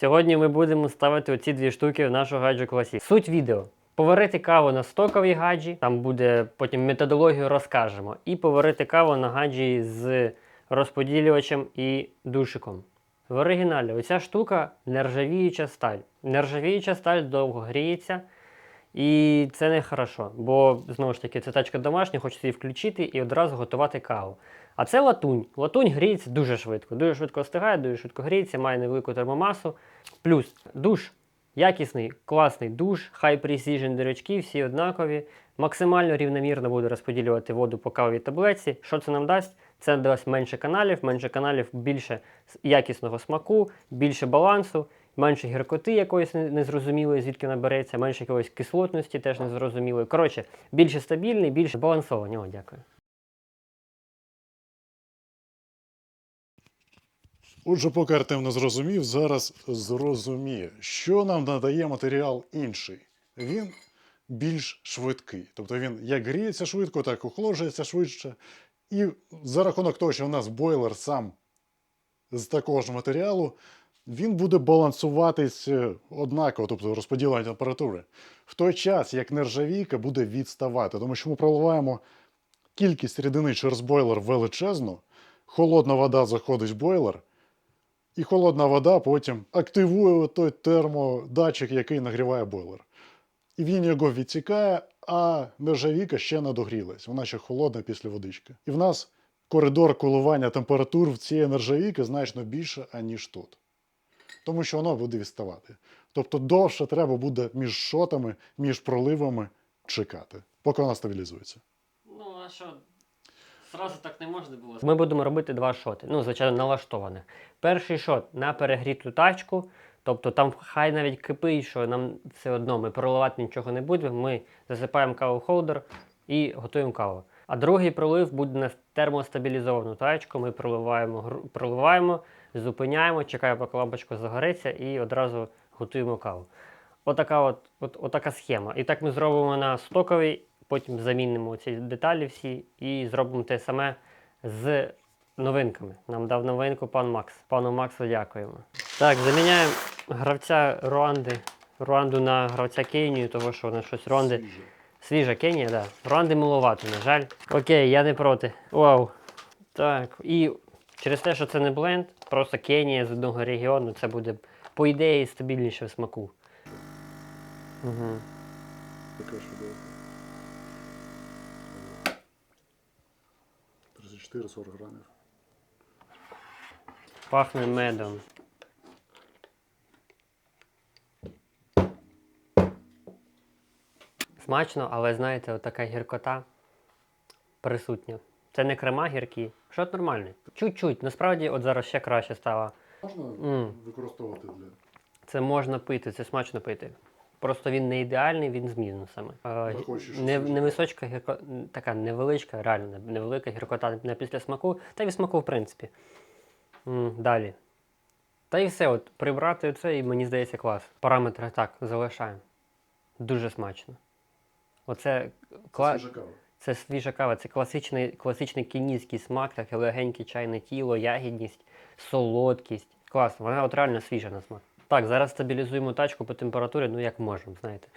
Сьогодні ми будемо ставити оці дві штуки в нашу гаджу класі. Суть відео. Поварити каву на стоковій гаджі, там буде потім методологію розкажемо. І поварити каву на гаджі з розподілювачем і душиком. В оригіналі оця штука нержавіюча сталь. Нержавіюча сталь довго гріється, і це не хорошо, бо знову ж таки це тачка домашня, хочеться її включити і одразу готувати каву. А це латунь. Латунь гріється дуже швидко. Дуже швидко остигає, дуже швидко гріється, має невелику термомасу. Плюс душ. Якісний, класний душ, high precision дирочки, всі однакові. Максимально рівномірно буде розподілювати воду по кавовій таблетці. Що це нам дасть? Це дасть менше каналів, менше каналів, більше якісного смаку, більше балансу, менше гіркоти якоїсь незрозумілої, звідки вона береться, менше якоїсь кислотності, теж незрозумілої. Коротше, більше стабільний, більше балансований. О, дякую. Отже, поки Артем не зрозумів, зараз зрозуміє, що нам надає матеріал інший. Він більш швидкий. Тобто він як гріється швидко, так охолоджується швидше. І за рахунок того, що у нас бойлер сам з такого ж матеріалу, він буде балансуватись е, однаково, тобто розподілення температури. В той час, як нержавійка буде відставати, тому що ми проливаємо кількість рідини через бойлер величезну, холодна вода заходить в бойлер, і холодна вода потім активує той термодатчик, який нагріває бойлер. І він його відтікає, а нержавійка ще не догрілась. Вона ще холодна після водички. І в нас коридор коливання температур в цієї нержавійки значно більше, аніж тут. Тому що воно буде відставати. Тобто довше треба буде між шотами, між проливами чекати, поки вона стабілізується. Ну, а що? Зразу так не можна було. Ми будемо робити два шоти. Ну, звичайно, налаштованих. Перший шот на перегріту тачку. Тобто там хай навіть кипить, що нам все одно ми проливати нічого не будемо. Ми засипаємо каву холдер і готуємо каву. А другий пролив буде на термостабілізовану тачку. Ми проливаємо, проливаємо, зупиняємо, чекаємо, поки лампочка загориться, і одразу готуємо каву. Отака, от, от, отака схема. І так ми зробимо на стоковій, потім замінимо ці деталі всі і зробимо те саме з новинками. Нам дав новинку пан Макс. Пану Максу дякуємо. Так, заміняємо гравця Руанди. Руанду на гравця Кенію, тому що на щось Руанди. Свіжа Кенія, так. Да. Руанди милувати, на жаль. Окей, я не проти. Вау. Так, і через те, що це не бленд, просто Кенія з одного регіону, це буде, по ідеї, стабільніше в смаку. Угу. Таке що було. 34-40 грамів. Пахне медом. Смачно, але знаєте, отака гіркота присутня. Це не крема гіркі. Що нормальний. Чуть-чуть. Насправді, от зараз ще краще стало. Можна М. використовувати для. Це можна пити, це смачно пити. Просто він не ідеальний, він з мінусами. Не, невисочка гірко, така невеличка, реально невелика гіркота на після смаку, та й від смаку, в принципі. М, далі. Та і все, от прибрати це, і мені здається, клас. Параметри так, залишаємо. Дуже смачно. Оце кла... Свіжа кава. Це свіжа кава, це класичний, класичний кенійський смак, таке легеньке чайне тіло, ягідність, солодкість. Класно, вона от реально свіжа на смак. Так, зараз стабілізуємо тачку по температурі, ну як можемо, знаєте.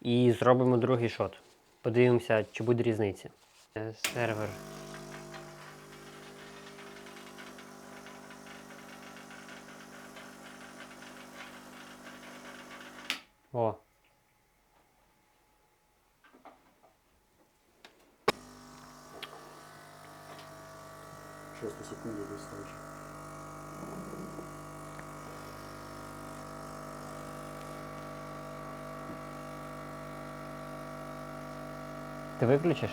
І зробимо другий шот. Подивимося, чи буде різниця. Е, Сервер. О, 6 секунди десь. Ти виключиш?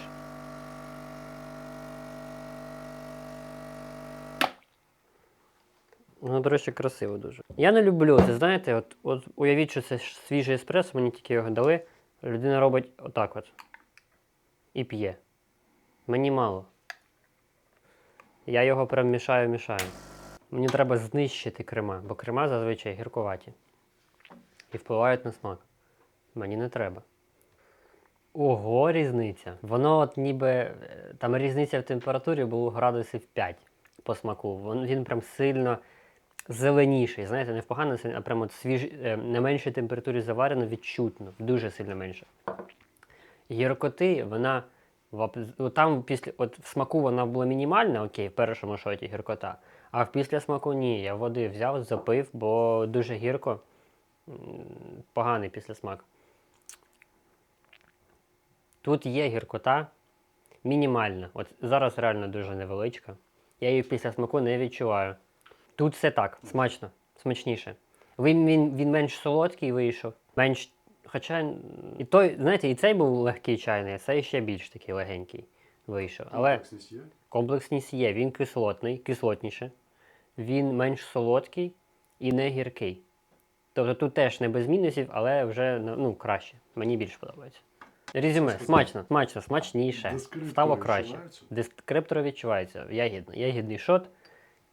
Ну, до речі, красиво дуже. Я не люблю це, знаєте, от, от уявіть, що це свіжий еспресо, мені тільки його дали. Людина робить отак от. І п'є. Мені мало. Я його прям мішаю, мішаю. Мені треба знищити крема, бо крема зазвичай гіркуваті. І впливають на смак. Мені не треба. Ого, різниця. Воно от ніби. е, Там різниця в температурі було градусів 5 по смаку. Він, він прям сильно зеленіший. Знаєте, не в погано, а прямо от свіж, е, на меншій температурі заварено відчутно, дуже сильно менше. Гіркоти, вона там після от в смаку вона була мінімальна, окей, в першому шоті гіркота. А в після смаку ні. Я води взяв, запив, бо дуже гірко. Поганий післясмак. Тут є гіркота мінімальна. От зараз реально дуже невеличка. Я її після смаку не відчуваю. Тут все так, смачно, смачніше. Він, він, він менш солодкий вийшов, менш. Хоча і той, знаєте, і цей був легкий чайний, а цей ще більш такий легенький вийшов. Але комплексність є, він кислотний, кислотніше. Він менш солодкий і не гіркий. Тобто тут теж не без мінусів, але вже ну, краще. Мені більше подобається. Резюме, смачно, смачно, смачніше. Стало краще. Дескриптор відчувається. Ягідний. Ягідний шот,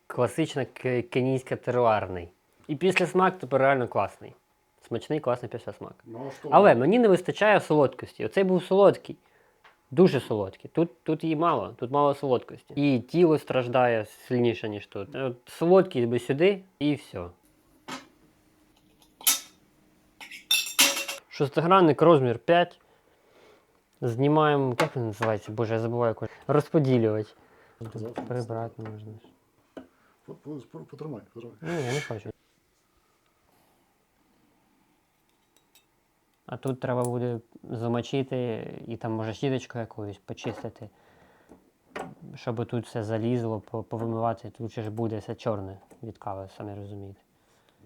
класично к- кенійсько теруарний. І після смак тепер реально класний. Смачний, класний після смак. Ну, Але мені не вистачає солодкості. Оцей був солодкий. Дуже солодкий. Тут, тут її мало, тут мало солодкості. І тіло страждає сильніше, ніж тут. От солодкий би сюди і все. Шестигранник розмір 5. Знімаємо. Як він називається? Боже, я забуваю якось. Розподілювач. Прибрати можна. Потримай, потримай. Ні, я не хочу. А тут треба буде замочити і там може щіточкою якоюсь почистити. Щоб тут все залізло, по- повимивати. Тут же ж буде все чорне від кави, самі розумієте.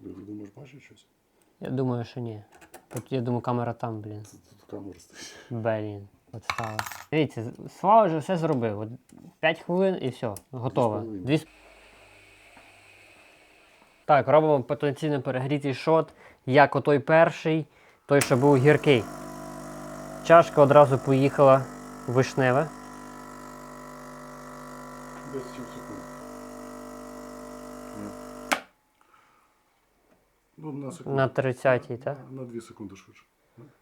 Ти думаєш, бачиш щось? Я думаю, що ні. Тут я думаю, камера там, блін. Тут камера стоїть. Блін. От стала. Дивіться, Слава вже все зробив. От 5 хвилин і все, готово. Дві. Дві Так, робимо потенційно перегрітий шот, як отой перший, той, що був гіркий. Чашка одразу поїхала вишневе. Десь 7 Ну, на секунду. На 30-й, так? На 2 секунди швидше.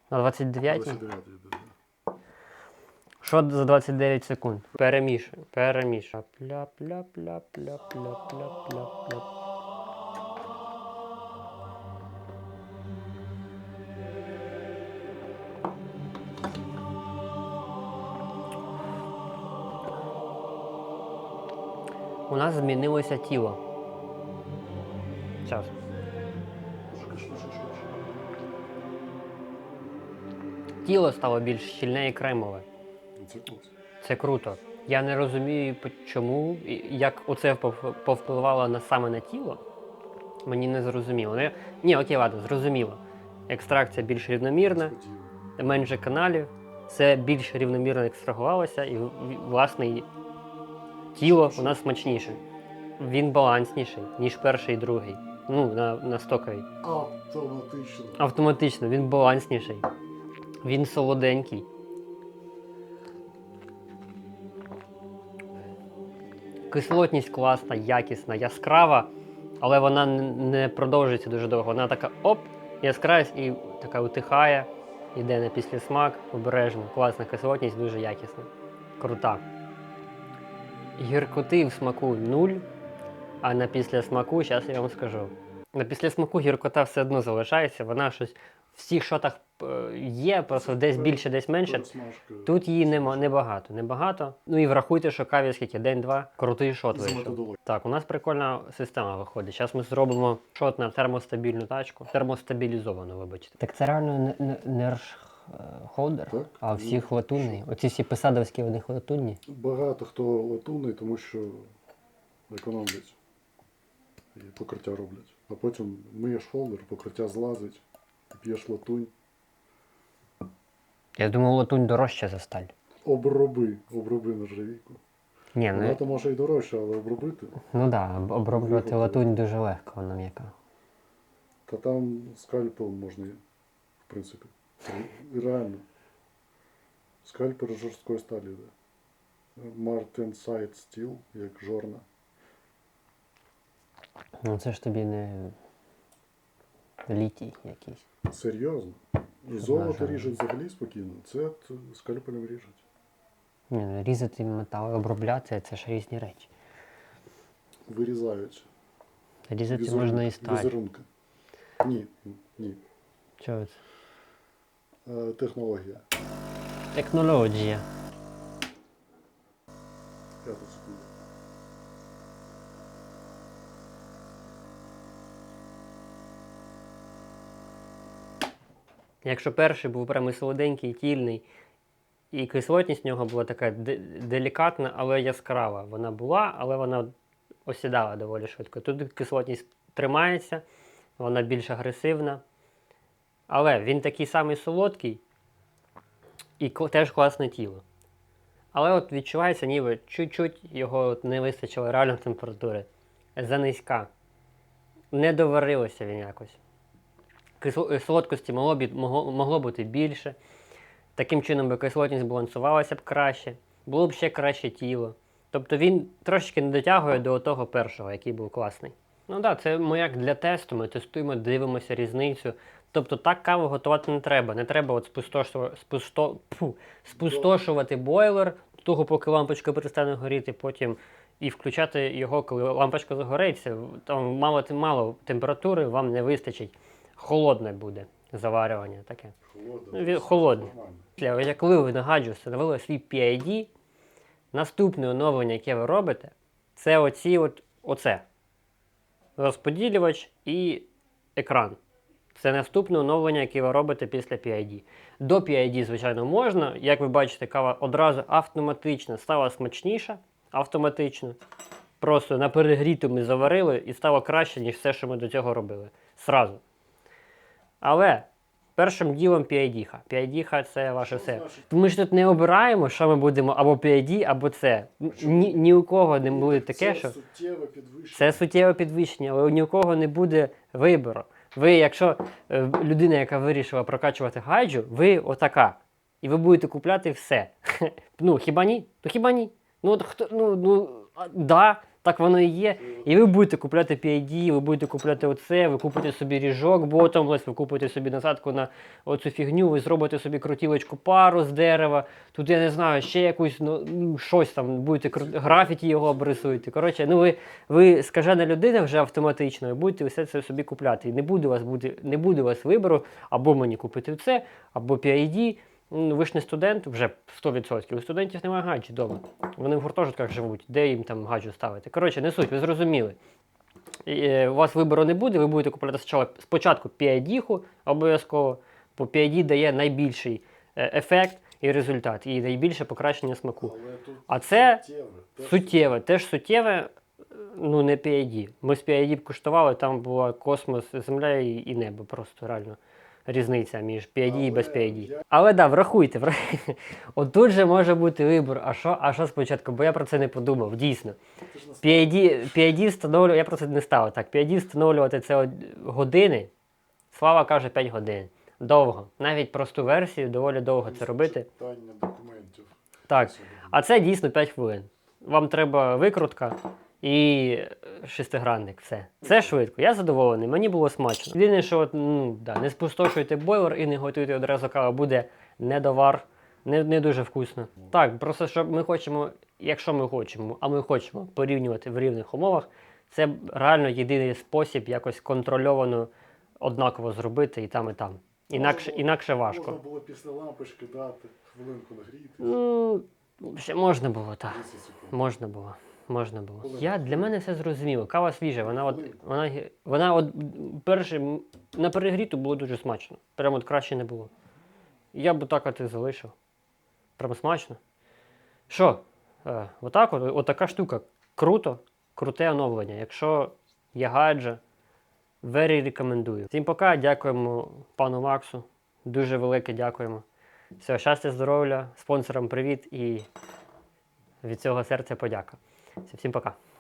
На 29-й. 29 да, да. Шот за 29 секунд. Перемішуємо, перемішуємо. Пля, пля, пля, пля, пля, пля, пля, пля. У нас змінилося тіло. Час. Тіло стало більш щільне і кремове. Ну, Це клас. Це круто. Я не розумію, чому, як оце пов- повпливало на саме на тіло. Мені не зрозуміло. Ну, я- Ні, окей, ладно, зрозуміло. Екстракція більш рівномірна, менше каналів, все більш рівномірно екстрагувалося, і власне тіло у нас смачніше. Він балансніший, ніж перший і другий. Ну, на, на стоковій. Автоматично. Автоматично, він балансніший. Він солоденький. Кислотність класна, якісна, яскрава, але вона не продовжується дуже довго. Вона така оп, яскравість і така утихає, йде на післясмак, обережно. Класна кислотність, дуже якісна. Крута. Гіркоти в смаку нуль, а на післясмаку, зараз я вам скажу. На післясмаку гіркота все одно залишається, вона щось в всіх шотах є, просто десь більше, десь менше. Тут її нема небагато, небагато. Ну і врахуйте, що каві скільки день-два, крутий шот вийшов. Так, у нас прикольна система виходить. Зараз ми зробимо шот на термостабільну тачку. Термостабілізовану, вибачте. Так це реально не, не, холдер, Так. а у всіх латунний. Оці всі писадовські вони латунні. Багато хто латунний, тому що економлять. І покриття роблять. А потім миєш холдер, покриття злазить, п'єш латунь. Я думав, латунь дорожча за сталь. Оброби, оброби нержавійку. Ні, Вона ну, то може і дорожча, але обробити. ну да, об- оброблювати латунь дуже легко, вона м'яка. Та там скальпелем можна, в принципі. Реально. Скальпер жорсткої сталі йде. Martensite Steel, як жорна. Ну це ж тобі не літій якийсь. Серйозно. Щоб Золото нажали. ріжуть взагалі спокійно. Це скальпелем ріжуть. Ні, ну, різати метал, обробляти це ж різні речі. Вирізають. Різати Візерунка, можна і сталь. Візерунка. Ні, ні. Чого це? Е, технологія. Технологія. П'ята секунда. Якщо перший був прямо солоденький, тільний, і кислотність в нього була така де- делікатна, але яскрава. Вона була, але вона осідала доволі швидко. Тут кислотність тримається, вона більш агресивна. Але він такий самий солодкий і теж класне тіло. Але от відчувається, ніби чуть-чуть його от не вистачило реально температури. Занизька. Не доварилося він якось. Кисло- е, могло, бути більше. Таким чином би кислотність балансувалася б краще, було б ще краще тіло. Тобто він трошечки не дотягує до того першого, який був класний. Ну так, да, це ми як для тесту, ми тестуємо, дивимося різницю. Тобто так каву готувати не треба. Не треба от спустошувати, спусто, пфу, спустошувати бойлер того, поки лампочка перестане горіти, потім і включати його, коли лампочка загориться. Там мало, мало температури, вам не вистачить. Холодне буде заварювання таке. Холодно. Ну. Нормально. Для- як ви на гаджу встановили свій PID, наступне оновлення, яке ви робите, це оці от, оце. Розподілювач і екран. Це наступне оновлення, яке ви робите після PID. До PID, звичайно, можна. Як ви бачите, кава одразу автоматично стала смачніша. Автоматично. Просто на перегріту ми заварили і стало краще, ніж все, що ми до цього робили. Сразу. Але першим ділом PID. PID це ваше все. Ми ж тут не обираємо, що ми будемо або PID, або це. Ні, ні у кого не буде таке, Це що. суттєве підвищення. Це суттєве підвищення, але ні у кого не буде вибору. Ви, якщо е, людина, яка вирішила прокачувати гайджу, ви отака. І ви будете купляти все. ну, хіба ні? Ну хіба ні? Ну, от хто, ну, ну, а, да, так воно і є. І ви будете купляти PID, ви будете купляти оце, ви купите собі ріжок bottomless, ви купите собі насадку на оцю фігню, ви зробите собі крутілочку пару з дерева. Тут я не знаю, ще якусь, ну, щось там, будете графіті його обрисуєте. Коротше, ну ви, ви скажена людина вже автоматично, і будете все це собі купляти. І не буде у вас буде, не буде у вас вибору, або мені купити це, або PID. Ви ж не студент, вже 100%. У студентів немає гаджі вдома. Вони в гуртожитках живуть, де їм там гаджу ставити. Коротше, не суть, ви зрозуміли. І, е, у вас вибору не буде, ви будете купувати спочатку- спочатку PID обов'язково, бо PID дає найбільший е, ефект і результат, і найбільше покращення смаку. А це суттєве. Суттєве, теж суттєве, е, ну не PID. Ми з PID куштували, там була космос, земля і небо. Просто реально різниця між PID і без PID. Але да, врахуйте, врахуйте. Отут же може бути вибір. А що, а що спочатку? Бо я про це не подумав, дійсно. PID, PID встановлювати, я про це не ставив. Так, PID встановлювати це години. Слава каже 5 годин. Довго. Навіть просту версію доволі довго це робити. Документів. Так. А це дійсно 5 хвилин. Вам треба викрутка і шестигранник. Все. Це швидко. Я задоволений, мені було смачно. Єдине, що от, ну, да, не спустошуйте бойлер і не готуйте одразу каву, буде недовар, не, не дуже вкусно. Так, просто що ми хочемо, якщо ми хочемо, а ми хочемо порівнювати в рівних умовах, це реально єдиний спосіб якось контрольовано однаково зробити і там, і там. Інакше, Можна- інакше важко. Можна було після лампочки дати, хвилинку нагріти. Ну, ще можна було, так. Можна було. Можна було. Я, для мене все зрозуміло. Кава свіжа, вона от, вона, вона от перше, на перегріту було дуже смачно. Прямо от краще не було. Я б так от і залишив. Прямо смачно. Що? Е, отак от, отака штука. Круто, круте оновлення. Якщо є гаджа, very рекомендую. Всім пока, дякуємо пану Максу. Дуже велике дякуємо. Все, щастя, здоров'я, спонсорам привіт і від цього серця подяка. Всім пока.